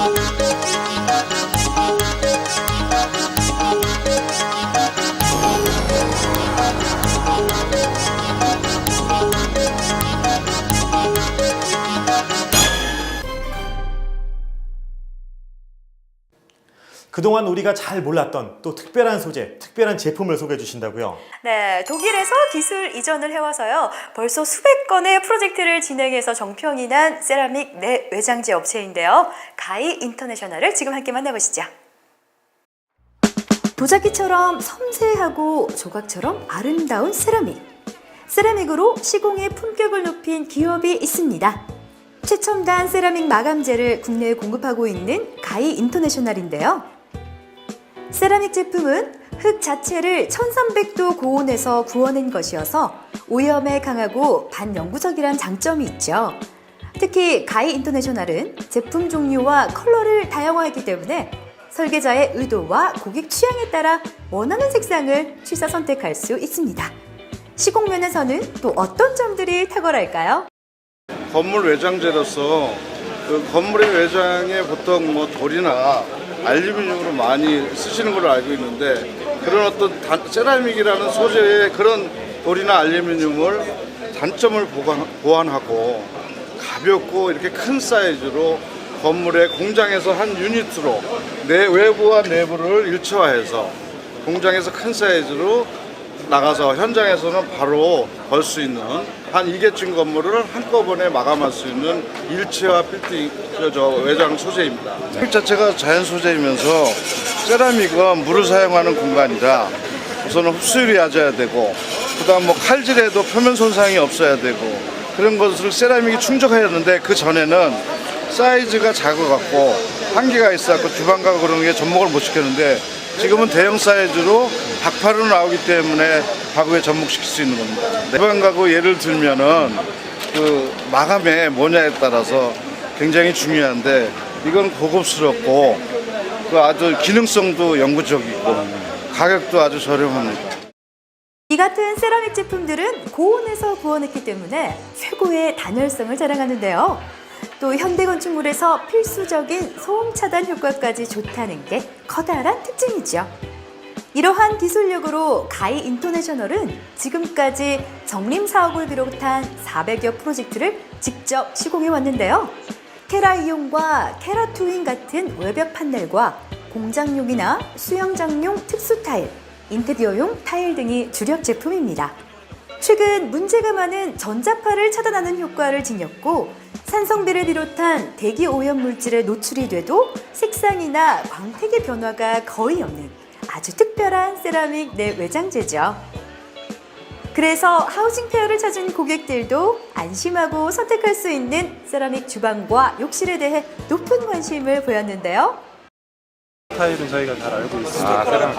Bye. 그동안 우리가 잘 몰랐던 또 특별한 소재, 특별한 제품을 소개해 주신다고요. 네, 독일에서 기술 이전을 해와서요. 벌써 수백 건의 프로젝트를 진행해서 정평이 난 세라믹 내 외장재 업체인데요. 가이 인터내셔널을 지금 함께 만나보시죠. 도자기처럼 섬세하고 조각처럼 아름다운 세라믹. 세라믹으로 시공의 품격을 높인 기업이 있습니다. 최첨단 세라믹 마감재를 국내에 공급하고 있는 가이 인터내셔널인데요. 세라믹 제품은 흙 자체를 1300도 고온에서 구워낸 것이어서 오염에 강하고 반영구적이란 장점이 있죠. 특히 가이 인터내셔널은 제품 종류와 컬러를 다양화했기 때문에 설계자의 의도와 고객 취향에 따라 원하는 색상을 취사 선택할 수 있습니다. 시공면에서는 또 어떤 점들이 탁월할까요? 건물 외장재로서 그 건물의 외장에 보통 뭐 돌이나 알루미늄으로 많이 쓰시는 걸로 알고 있는데 그런 어떤 단- 세라믹이라는 소재의 그런 돌이나 알루미늄을 단점을 보관, 보완하고 가볍고 이렇게 큰 사이즈로 건물의 공장에서 한 유니트로 내 외부와 내부를 일체화해서 공장에서 큰 사이즈로 나가서 현장에서는 바로 걸수 있는 한 2개층 건물을 한꺼번에 마감할 수 있는 일체화 빌딩 저, 저 외장 소재입니다. 흙 자체가 자연 소재이면서 세라믹은 물을 사용하는 공간이라 우선은 흡수율이 낮아야 되고 그다음 뭐 칼질에도 표면 손상이 없어야 되고 그런 것을 세라믹이 충족해야 하는데 그 전에는 사이즈가 작아갖고 한계가 있어갖고 주방 가고 그런 게 접목을 못 시켰는데 지금은 대형 사이즈로 박파로 나오기 때문에 가구에 접목시킬 수 있는 겁니다. 주방 가구 예를 들면은 그 마감의 뭐냐에 따라서 굉장히 중요한데 이건 고급스럽고 그 아주 기능성도 영구적이고 가격도 아주 저렴합니다. 이 같은 세라믹 제품들은 고온에서 구워냈기 때문에 최고의 단열성을 자랑하는데요. 또 현대 건축물에서 필수적인 소음 차단 효과까지 좋다는 게 커다란 특징이죠. 이러한 기술력으로 가이 인터내셔널은 지금까지 정림 사업을 비롯한 400여 프로젝트를 직접 시공해 왔는데요. 케라 이용과 케라 투인 같은 외벽 판넬과 공장용이나 수영장용 특수 타일, 인테리어용 타일 등이 주력 제품입니다. 최근 문제가 많은 전자파를 차단하는 효과를 지녔고 산성비를 비롯한 대기 오염 물질에 노출이 돼도 색상이나 광택의 변화가 거의 없는 아주 특별한 세라믹 내 외장재죠. 그래서 하우징 페어를 찾은 고객들도 안심하고 선택할 수 있는 세라믹 주방과 욕실에 대해 높은 관심을 보였는데요. 스타일은 저희가 잘 알고 있습니다. 아, 그럼 예,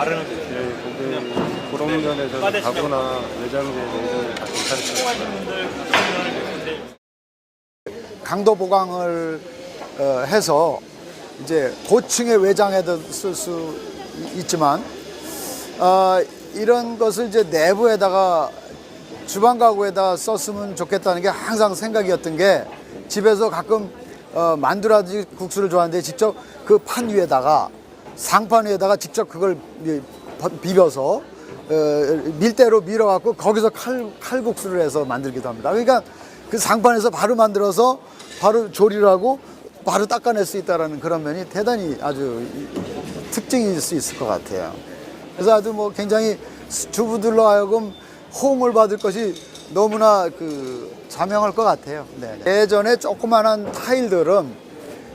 고객 그런 면에서 가구나 외장재 내용이 다 괜찮습니다. 강도 보강을 어, 해서 이제 고층의 외장에도 쓸 수 있지만 어, 이런 것을 이제 내부에다가 주방 가구에다 썼으면 좋겠다는 게 항상 생각이었던 게 집에서 가끔 어, 만두라든지 국수를 좋아하는데 직접 그 판 위에다가 상판 위에다가 직접 그걸 비벼서 어, 밀대로 밀어갖고 거기서 칼, 칼국수를 해서 만들기도 합니다. 그러니까 그 상판에서 바로 만들어서 바로 조리를 하고 바로 닦아낼 수 있다는 그런 면이 대단히 아주 이- 특징일 수 있을 것 같아요. 그래서 아주 뭐 굉장히 주부들로 하여금 호응을 받을 것이 너무나 그 자명할 것 같아요. 네. 예전에 조그만한 타일들은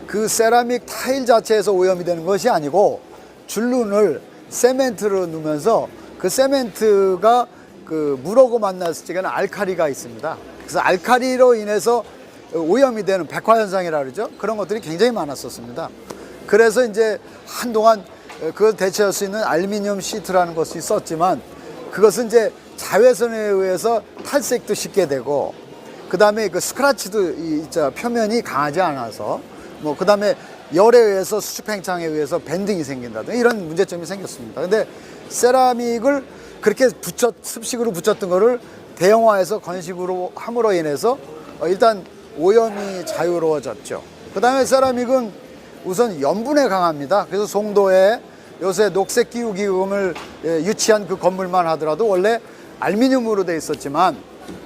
그 세라믹 타일 자체에서 오염이 되는 것이 아니고 줄눈을 세멘트로 넣으면서 그 세멘트가 그 물하고 만났을 적에는 알카리가 있습니다. 그래서 알카리로 인해서 오염이 되는 백화 현상이라 그러죠. 그런 것들이 굉장히 많았었습니다. 그래서 이제 한동안 그걸 대체할 수 있는 알루미늄 시트라는 것이 있었지만 그것은 이제 자외선에 의해서 탈색도 쉽게 되고 그 다음에 그 스크라치도 이저 표면이 강하지 않아서 뭐 그 다음에 열에 의해서 수축 팽창에 의해서 밴딩이 생긴다든가 이런 문제점이 생겼습니다. 근데 세라믹을 그렇게 붙였 습식으로 붙였던 거를 대형화해서 건식으로 함으로 인해서 어, 일단 오염이 자유로워졌죠. 그 다음에 세라믹은 우선 염분에 강합니다. 그래서 송도에 요새 녹색 기후 기금을 예, 유치한 그 건물만 하더라도 원래 알미늄으로 돼 있었지만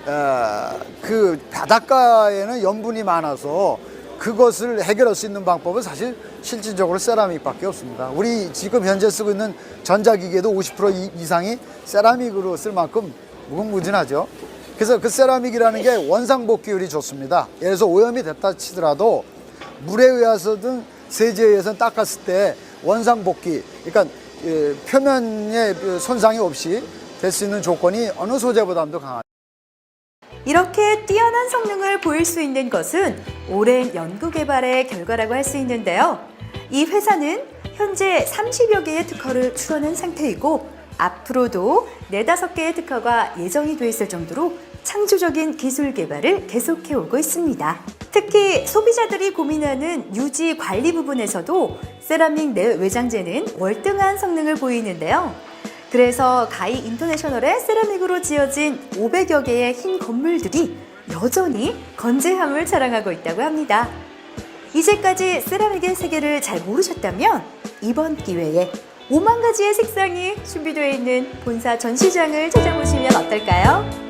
어, 그 바닷가에는 염분이 많아서 그것을 해결할 수 있는 방법은 사실 실질적으로 세라믹밖에 없습니다. 우리 지금 현재 쓰고 있는 전자기기에도 50% 이- 이상이 세라믹으로 쓸 만큼 무궁무진하죠. 그래서 그 세라믹이라는 게 원상복귀율이 좋습니다. 예를 들어서 오염이 됐다 치더라도 물에 의해서든 세제에 의해서 닦았을 때 원상복귀, 그러니까 예, 표면에 그 손상이 없이 될 수 있는 조건이 어느 소재보다도 강합니다. 이렇게 뛰어난 성능을 보일 수 있는 것은 오랜 연구 개발의 결과라고 할 수 있는데요. 이 회사는 현재 30여 개의 특허를 출원한 상태이고 앞으로도 네다섯 개의 특허가 예정이 돼 있을 정도로 창조적인 기술 개발을 계속해 오고 있습니다. 특히 소비자들이 고민하는 유지 관리 부분에서도 세라믹 내 외장재는 월등한 성능을 보이는데요. 그래서 가이 인터내셔널의 세라믹으로 지어진 500여 개의 흰 건물들이 여전히 건재함을 자랑하고 있다고 합니다. 이제까지 세라믹의 세계를 잘 모르셨다면 이번 기회에 5만 가지의 색상이 준비되어 있는 본사 전시장을 찾아보시면 어떨까요?